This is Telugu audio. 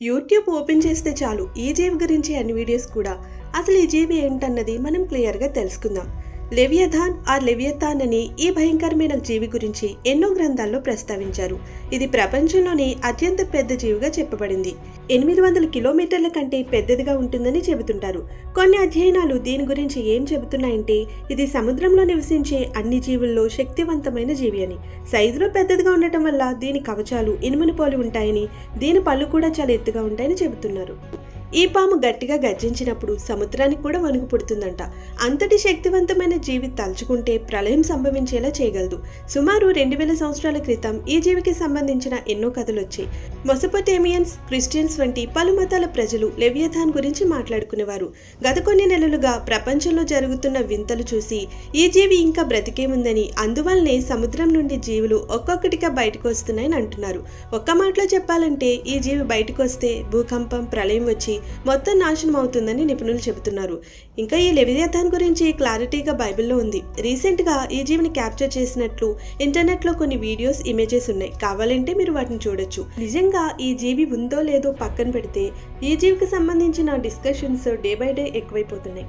యూట్యూబ్ ఓపెన్ చేస్తే చాలు ఈ జీవి గురించి అన్ని వీడియోస్ కూడా? అసలు ఈ జీవి ఏంటన్నది మనం క్లియర్గా తెలుసుకుందాం. లెవియథాన్ ఆర్ లెవియథాన్ అని ఈ భయంకరమైన జీవి గురించి ఎన్నో గ్రంథాల్లో ప్రస్తావించారు. ఇది ప్రపంచంలోనే అత్యంత పెద్ద జీవిగా చెప్పబడింది. ఎనిమిది వందల కిలోమీటర్ల కంటే పెద్దదిగా ఉంటుందని చెబుతుంటారు. కొన్ని అధ్యయనాలు దీని గురించి ఏం చెబుతున్నాయంటే ఇది సముద్రంలో నివసించే అన్ని జీవుల్లో శక్తివంతమైన జీవి అని. సైజులో పెద్దదిగా ఉండటం వల్ల దీని కవచాలు ఇనుమును పోలి ఉంటాయని దీని పళ్ళు కూడా చాలా ఎత్తుగా ఉంటాయని చెబుతున్నారు. ఈ పాము గట్టిగా గర్జించినప్పుడు సముద్రానికి కూడా వణుకు పుడుతుందంట. అంతటి శక్తివంతమైన జీవి తలుచుకుంటే ప్రళయం సంభవించేలా చేయగలదు. సుమారు రెండు వేల సంవత్సరాల క్రితం ఈ జీవికి సంబంధించిన ఎన్నో కథలు వచ్చాయి మొసపోటేమియన్స్ క్రిస్టియన్స్ వంటి పలు మతాల ప్రజలు లెవియథాన్ గురించి మాట్లాడుకునేవారు. గత కొన్ని నెలలుగా ప్రపంచంలో జరుగుతున్న వింతలు చూసి ఈ జీవి ఇంకా బ్రతికే ఉందని అందువల్లనే సముద్రం నుండి జీవులు ఒక్కొక్కటిగా బయటకు వస్తున్నాయని అంటున్నారు. ఒక్క మాటలో చెప్పాలంటే ఈ జీవి బయటకు వస్తే భూకంపం ప్రళయం వచ్చి మొత్తం నాశనం అవుతుందని నిపుణులు చెబుతున్నారు. ఇంకా ఈ లెవిదేథాన్ గురించి క్లారిటీగా బైబిల్లో ఉంది. రీసెంట్గా ఈ జీవిని క్యాప్చర్ చేసినట్లు ఇంటర్నెట్లో కొన్ని వీడియోస్ ఇమేజెస్ ఉన్నాయి. కావాలంటే మీరు వాటిని చూడొచ్చు. నిజంగా ఈ జీవి ఉందో లేదో పక్కన పెడితే ఈ జీవికి సంబంధించిన డిస్కషన్స్ డే బై డే ఎక్కువైపోతున్నాయి.